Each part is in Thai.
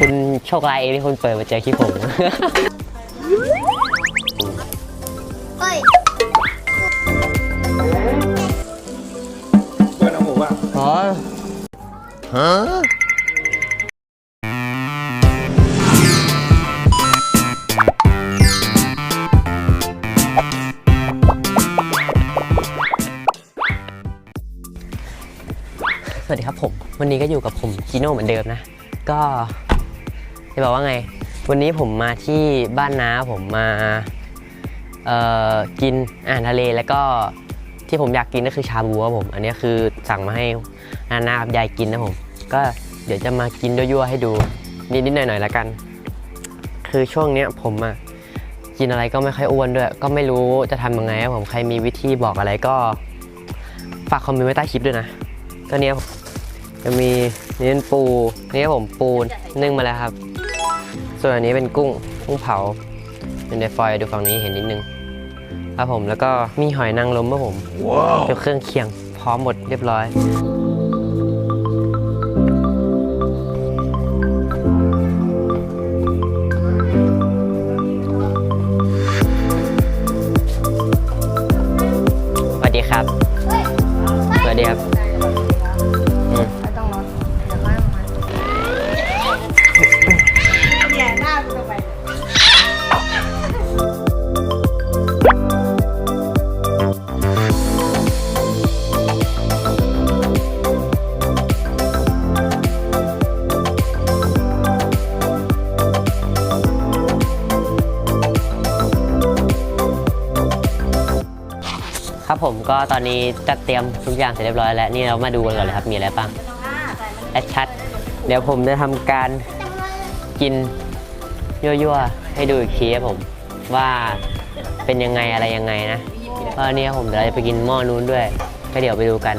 คุณโชคร้ายเองที่คุณเปิดมาเจอคลิปผมเฮ้ยเปิดเอาหมูอะอ๋อสวัสดีครับผม วันนี้ก็อยู่กับผมจีโน่เหมือนเดิมนะ ก็จะบอกว่าไง วันนี้ผมมาที่บ้านน้าผมมากินอาหารทะเลแล้วก็ที่ผมอยากกินก็คือชาบูครับผม อันนี้คือสั่งมาให้นานากับยายกินนะผม ก็เดี๋ยวจะมากินยั่วๆให้ดูนิดๆหน่อยๆแล้วกัน คือช่วงเนี้ยผมอะกินอะไรก็ไม่ค่อยอ้วนด้วย ก็ไม่รู้จะทำยังไงครับผมใครมีวิธีบอกอะไรก็ฝากคอมเมนต์ไว้ใต้คลิปด้วยนะก็เนี้ จะมีนี่เป็นปูนี่ครับผมปูนึ่งมาแล้วครับ ส่วนอันนี้เป็นกุ้งกุ้งเผาเป็นในฟอยล์ดูฝั่งนี้เห็นนิดนึงครับผมแล้วก็มีหอยนางรมครับผมเป็นเครื่องเคียงพร้อมหมดเรียบร้อยสวัสดีครับสวัสดีครับ ผมก็ตอนนี้จัดเตรียมทุกอย่างเสร็จเรียบร้อยแล้ว นี่เรามาดูกันก่อนเลยครับ มีอะไรบ้างแอดชัด เดี๋ยวผมจะทำการกินยั่วๆ ให้ดูอีกทีครับผม ว่าเป็นยังไงอะไรยังไงนะเพราะนี่ผมเดี๋ยวเราจะไปกินหม้อนู้นด้วย ก็เดี๋ยวไปดูกัน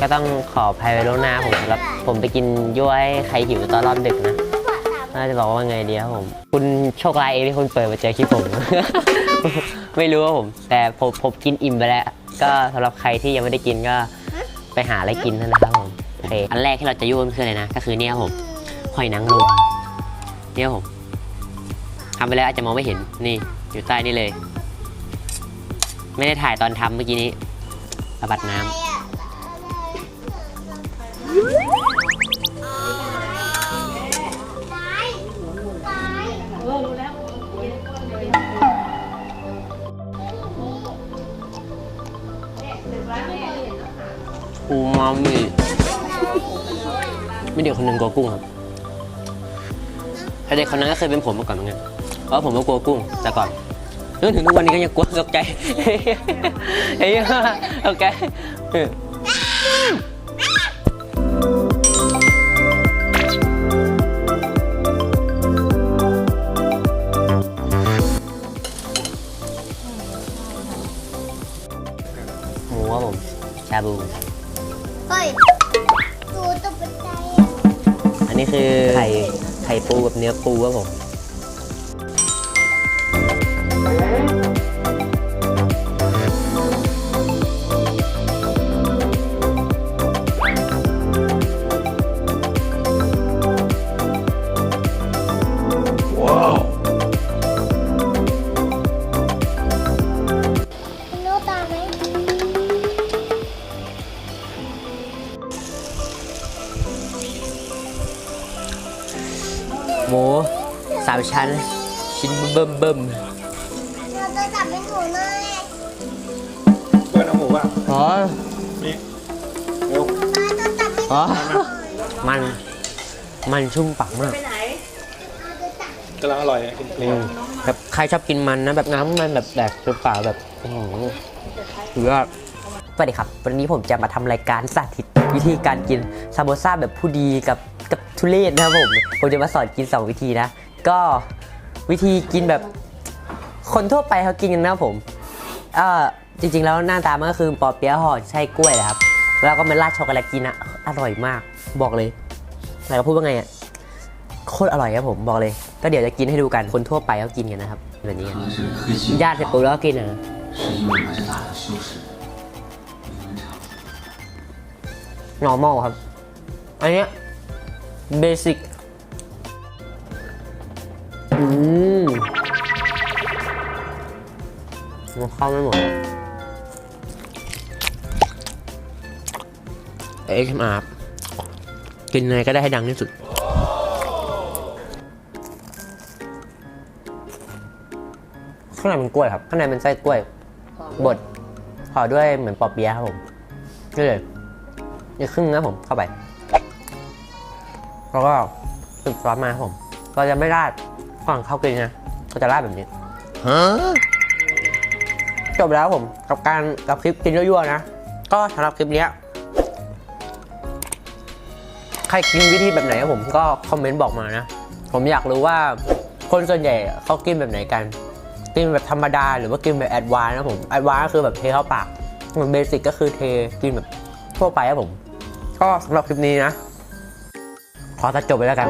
ก็ต้องขออภัยไว้ล่วงหน้าผมสำหรับผมไปกินยั่วให้ใครหิวตอนรอบดึกนะน่าจะบอกว่าไงดีครับผม คุณโชคร้ายเองที่คุณเปิดมาเจอคลิปผม ไม่รู้ว่าผม แต่ผมผมกินอิ่มไปแล้ว ก็สำหรับใครที่ยังไม่ได้กินก็ไปหาอะไรกินเท่านะครับผมโอเคอันแรกที่เราจะยุ่งคืออะไรนะ ก็คือเนี่ยครับผมหอยนางรมเนี่ยครับผมทำไปแล้วอาจจะมองไม่เห็นนี่อยู่ใต้นี่เลย ไม่ได้ถ่ายตอนทำเมื่อกี้นี้ระบัดน้ำ อูมามิไม่เด็กคนหนึ่งกลัวกุ้งครับถ้าเด็กคนนั้นก็เคยเป็นผมมาก่อนเหมือนกันเพราะผมก็กลัวกุ้งแต่ก่อนจนถึงทุกวันนี้ก็ยังกลัวตกใจเฮ้ยตกใจเออหมูครับผมชาบู เฮ้ยกูต้องเป็นใจ อันนี้คือไข่ไข่ปูกับเนื้อปูครับผม หมูสามชั้น ชิ้นเบิ่มเบิ่มเราจะจับเป็นหนูเลยเปิดเอาหมูอะอ๋อนี่เร็วมาจะจับเป็นอ๋อมันมันชุ่มปากมากกำลังอร่อยกินเปรี้ยวแบบใครชอบกินมันนะแบบน้ำมันแบบแดกชุ่มปากแบบอื้อหือหรือว่า สวัสดีครับ วันนี้ผมจะมาทำรายการสาธิตวิธีการกินซาโบซ่าแบบผู้ดีกับกับทุเรศนะครับผมผมจะมาสอนกินสองวิธีนะ ก็วิธีกินแบบคนทั่วไปเขากินกันนะครับผมเออจริงๆแล้วหน้าตามันก็คือปอเปี๊ยะห่อใช้กล้วยนะครับแล้วก็มันราดช็อกโกแลตกินอะอร่อยมากบอกเลยอะไรก็พูดว่าไงอะโคตรอร่อยครับผมบอกเลย ก็เดี๋ยวจะกินให้ดูกันคนทั่วไปเขากินกันนะครับแบบนี้ญาติเสร็จปุ๊บแล้วกินอะ normal ครับ อันเนี้ย basic อืมมันเข้าไม่หมดเอ็กซ์มากินยังไงก็ได้ให้ดังที่สุดข้างในเป็นกล้วยครับ ข้างในเป็นไส้กล้วย บดห่อด้วยเหมือนปอเปี๊ยะครับผมนี่เลย อีกครึ่งนะผมเข้าไป แล้วก็ตึกซอสมาครับผม เราจะไม่ราดก่อนเข้ากินนะเราจะราดแบบนี้จบแล้วผมกับการกับคลิปกินยั่วๆนะ ก็สำหรับคลิปเนี้ยใครกินวิธีแบบไหนผมก็คอมเมนต์บอกมานะ ผมอยากรู้ว่าคนส่วนใหญ่เขากินแบบไหนกันกินแบบธรรมดาหรือว่ากินแบบแอดวานนะผมแอดวานก็คือแบบเทเข้าปากส่วนเบสิกก็คือเทกินแบบทั่วไปครับผม ก็สำหรับคลิปนี้นะ ขอตัดจบไปแล้วกัน